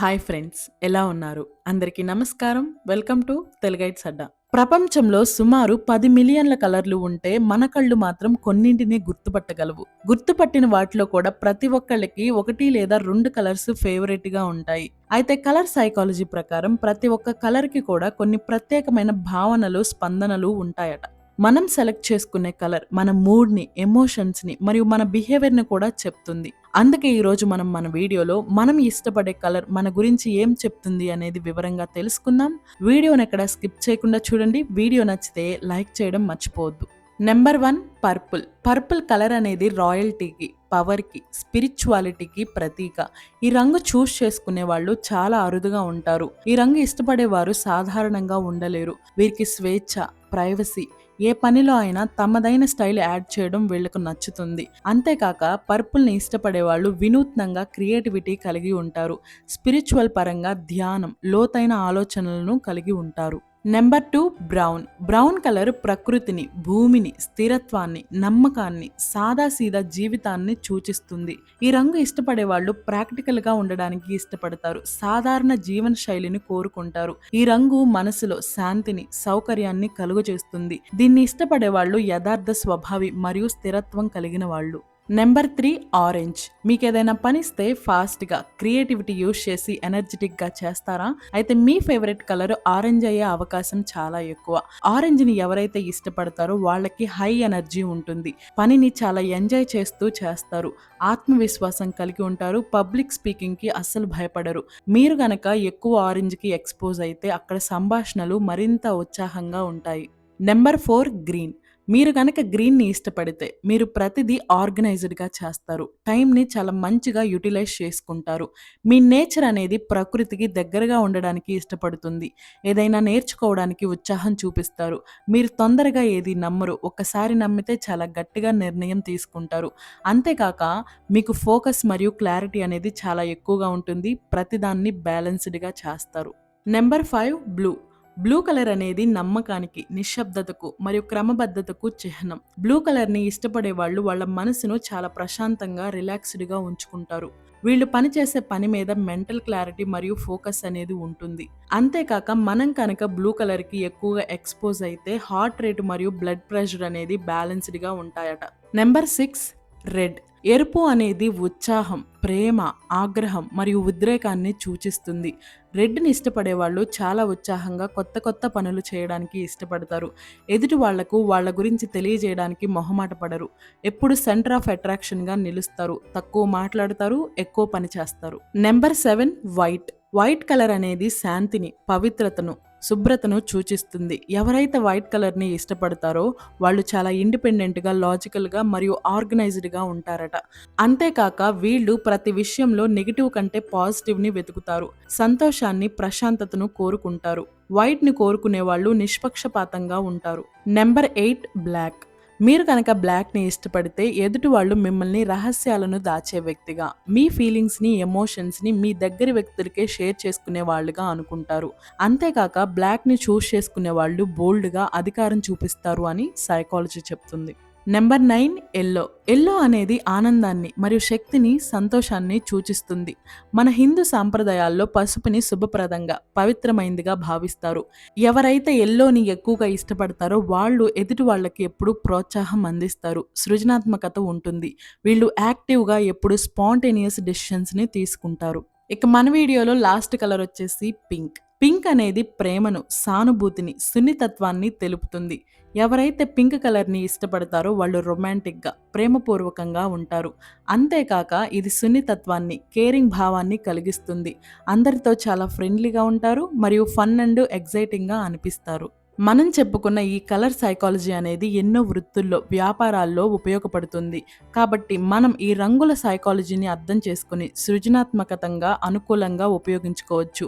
Hi friends ఎలా ఉన్నారు? అందరికీ నమస్కారం. వెల్కమ్ టు తెలుగైట్స్ అడ్డా ప్రపంచంలో సుమారు పది మిలియన్ల కలర్లు ఉంటే మన కళ్ళు మాత్రం కొన్నింటిని గుర్తుపట్టగలవు. గుర్తుపట్టిన వాటిలో కూడా ప్రతి ఒక్కళ్ళకి ఒకటి లేదా రెండు కలర్స్ ఫేవరెట్గా ఉంటాయి. అయితే కలర్ సైకాలజీ ప్రకారం ప్రతి ఒక్క కలర్కి కూడా కొన్ని ప్రత్యేకమైన భావనలు స్పందనలు ఉంటాయట. మనం సెలెక్ట్ చేసుకునే కలర్ మన మూడ్ని ఎమోషన్స్ని మరియు మన బిహేవియర్ని కూడా చెప్తుంది. అందుకే ఈరోజు మనం మన వీడియోలో మనం ఇష్టపడే కలర్ మన గురించి ఏం చెప్తుంది అనేది వివరంగా తెలుసుకుందాం. వీడియోని ఎక్కడ స్కిప్ చేయకుండా చూడండి. వీడియో నచ్చితే లైక్ చేయడం మర్చిపోవద్దు. Number one purple. Purple colour అనేది రాయల్టీకి పవర్కి స్పిరిచువాలిటీకి ప్రతీక. ఈ రంగు చూస్ చేసుకునే వాళ్ళు చాలా అరుదుగా ఉంటారు. ఈ రంగు ఇష్టపడేవారు సాధారణంగా ఉండలేరు. వీరికి స్వేచ్ఛ ప్రైవసీ ఏ పనిలో అయినా తమదైన స్టైల్ యాడ్ చేయడం వీళ్ళకు నచ్చుతుంది. అంతేకాక పర్పుల్ని ఇష్టపడే వాళ్ళు వినూత్నంగా క్రియేటివిటీ కలిగి ఉంటారు. స్పిరిచువల్ పరంగా ధ్యానం లోతైన ఆలోచనలను కలిగి ఉంటారు. Number two brown brown colour ప్రకృతిని భూమిని స్థిరత్వాన్ని నమ్మకాన్ని సాదాసీదా జీవితాన్ని సూచిస్తుంది. ఈ రంగు ఇష్టపడే వాళ్ళు ప్రాక్టికల్గా ఉండడానికి ఇష్టపడతారు. సాధారణ జీవన శైలిని కోరుకుంటారు. ఈ రంగు మనసులో శాంతిని సౌకర్యాన్ని కలుగజేస్తుంది. దీన్ని ఇష్టపడే వాళ్ళు యథార్థ స్వభావి మరియు స్థిరత్వం కలిగిన వాళ్ళు. Number three orange. మీకు ఏదైనా పనిస్తే ఫాస్ట్గా క్రియేటివిటీ యూస్ చేసి ఎనర్జెటిక్గా చేస్తారా? అయితే మీ ఫేవరెట్ కలర్ ఆరెంజ్ అయ్యే అవకాశం చాలా ఎక్కువ. ఆరెంజ్ని ఎవరైతే ఇష్టపడతారో వాళ్ళకి హై ఎనర్జీ ఉంటుంది. పనిని చాలా ఎంజాయ్ చేస్తూ చేస్తారు. ఆత్మవిశ్వాసం కలిగి ఉంటారు. పబ్లిక్ స్పీకింగ్కి అస్సలు భయపడరు. మీరు గనక ఎక్కువ ఆరెంజ్కి ఎక్స్పోజ్ అయితే అక్కడ సంభాషణలు మరింత ఉత్సాహంగా ఉంటాయి. Number four green. మీరు కనుక గ్రీన్ని ఇష్టపడితే మీరు ప్రతిదీ ఆర్గనైజ్డ్గా చేస్తారు. టైంని చాలా మంచిగా యూటిలైజ్ చేసుకుంటారు. మీ నేచర్ అనేది ప్రకృతికి దగ్గరగా ఉండడానికి ఇష్టపడుతుంది. ఏదైనా నేర్చుకోవడానికి ఉత్సాహం చూపిస్తారు. మీరు తొందరగా ఏది నమ్మరు ఒక్కసారి నమ్మితే చాలా గట్టిగా నిర్ణయం తీసుకుంటారు. అంతేకాక మీకు ఫోకస్ మరియు క్లారిటీ అనేది చాలా ఎక్కువగా ఉంటుంది. ప్రతిదాన్ని బ్యాలెన్స్డ్గా చేస్తారు. Number five blue blue colour అనేది నమ్మకానికి నిశ్శబ్దతకు మరియు క్రమబద్ధతకు చిహ్నం. బ్లూ కలర్ని ఇష్టపడే వాళ్ళు వాళ్ళ మనసును చాలా ప్రశాంతంగా రిలాక్స్డ్గా ఉంచుకుంటారు. వీళ్ళు పనిచేసే పని మీద మెంటల్ క్లారిటీ మరియు ఫోకస్ అనేది ఉంటుంది. అంతేకాక మనం కనుక బ్లూ కలర్కి ఎక్కువగా ఎక్స్పోజ్ అయితే హార్ట్ రేట్ మరియు బ్లడ్ ప్రెషర్ అనేది బ్యాలెన్స్డ్గా ఉంటాయట. నెంబర్ సిక్స్ రెడ్ ఎరుపు అనేది ఉత్సాహం ప్రేమ ఆగ్రహం మరియు ఉద్రేకాన్ని సూచిస్తుంది. రెడ్ని ఇష్టపడే వాళ్ళు చాలా ఉత్సాహంగా కొత్త కొత్త పనులు చేయడానికి ఇష్టపడతారు. ఎదుటి వాళ్ళకు వాళ్ళ గురించి తెలియజేయడానికి మొహమాట పడరు. ఎప్పుడు సెంటర్ ఆఫ్ అట్రాక్షన్గా నిలుస్తారు. తక్కువ మాట్లాడతారు ఎక్కువ పని చేస్తారు. Number seven white. White colour అనేది శాంతిని పవిత్రతను శుభ్రతను సూచిస్తుంది. ఎవరైతే వైట్ కలర్ని ఇష్టపడతారో వాళ్ళు చాలా ఇండిపెండెంట్గా లాజికల్గా మరియు ఆర్గనైజ్డ్గా ఉంటారట. అంతేకాక వీళ్ళు ప్రతి విషయంలో నెగిటివ్ కంటే పాజిటివ్ని వెతుకుతారు. సంతోషాన్ని ప్రశాంతతను కోరుకుంటారు. వైట్ని కోరుకునే వాళ్ళు నిష్పక్షపాతంగా ఉంటారు. Number eight black. మీరు కనుక బ్లాక్ని ఇష్టపడితే ఎదుటి వాళ్ళు మిమ్మల్ని రహస్యాలను దాచే వ్యక్తిగా మీ ఫీలింగ్స్ని ఎమోషన్స్ని మీ దగ్గర వ్యక్తులకే షేర్ చేసుకునే వాళ్ళుగా అనుకుంటారు. అంతేకాక బ్లాక్ని చూస్ చేసుకునే వాళ్ళు బోల్డ్గా అధికారం చూపిస్తారు అని సైకాలజీ చెప్తుంది. Number nine yellow. ఎల్లో అనేది ఆనందాన్ని మరియు శక్తిని సంతోషాన్ని సూచిస్తుంది. మన హిందూ సాంప్రదాయాల్లో పసుపుని శుభప్రదంగా పవిత్రమైందిగా భావిస్తారు. ఎవరైతే ఎల్లోని ఎక్కువగా ఇష్టపడతారో వాళ్ళు ఎదుటి వాళ్ళకి ఎప్పుడు ప్రోత్సాహం అందిస్తారు. సృజనాత్మకత ఉంటుంది. వీళ్ళు యాక్టివ్గా ఎప్పుడు స్పాంటేనియస్ డెసిషన్స్ని తీసుకుంటారు. ఇక మన వీడియోలో లాస్ట్ కలర్ వచ్చేసి పింక్. పింక్ అనేది ప్రేమను సానుభూతిని సున్నితత్వాన్ని తెలుపుతుంది. ఎవరైతే పింక్ కలర్ని ఇష్టపడతారో వాళ్ళు రొమాంటిక్గా ప్రేమపూర్వకంగా ఉంటారు. అంతేకాక ఇది సున్నితత్వాన్ని కేరింగ్ భావాన్ని కలిగిస్తుంది. అందరితో చాలా ఫ్రెండ్లీగా ఉంటారు మరియు ఫన్ అండ్ ఎగ్జైటింగ్గా అనిపిస్తారు. మనం చెప్పుకున్న ఈ కలర్ సైకాలజీ అనేది ఎన్నో వృత్తుల్లో వ్యాపారాల్లో ఉపయోగపడుతుంది. కాబట్టి మనం ఈ రంగుల సైకాలజీని అర్థం చేసుకుని సృజనాత్మకతంగా అనుకూలంగా ఉపయోగించుకోవచ్చు.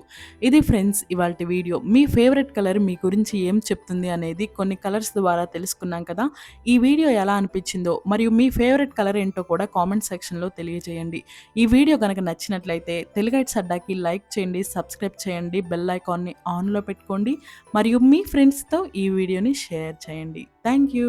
ఇది ఫ్రెండ్స్ ఇవాళ వీడియో. మీ ఫేవరెట్ కలర్ మీ గురించి ఏం చెప్తుంది అనేది కొన్ని కలర్స్ ద్వారా తెలుసుకున్నాం కదా. ఈ వీడియో ఎలా అనిపించిందో మరియు మీ ఫేవరెట్ కలర్ ఏంటో కూడా కామెంట్ సెక్షన్లో తెలియజేయండి. ఈ వీడియో కనుక నచ్చినట్లయితే తెలుగైట్ సడ్డాకి లైక్ చేయండి సబ్స్క్రైబ్ చేయండి బెల్ ఐకాన్ని ఆన్లో పెట్టుకోండి. మరియు మీ ఫ్రెండ్స్ ఫ్రెండ్స్తో ఈ వీడియోని షేర్ చేయండి. Thank you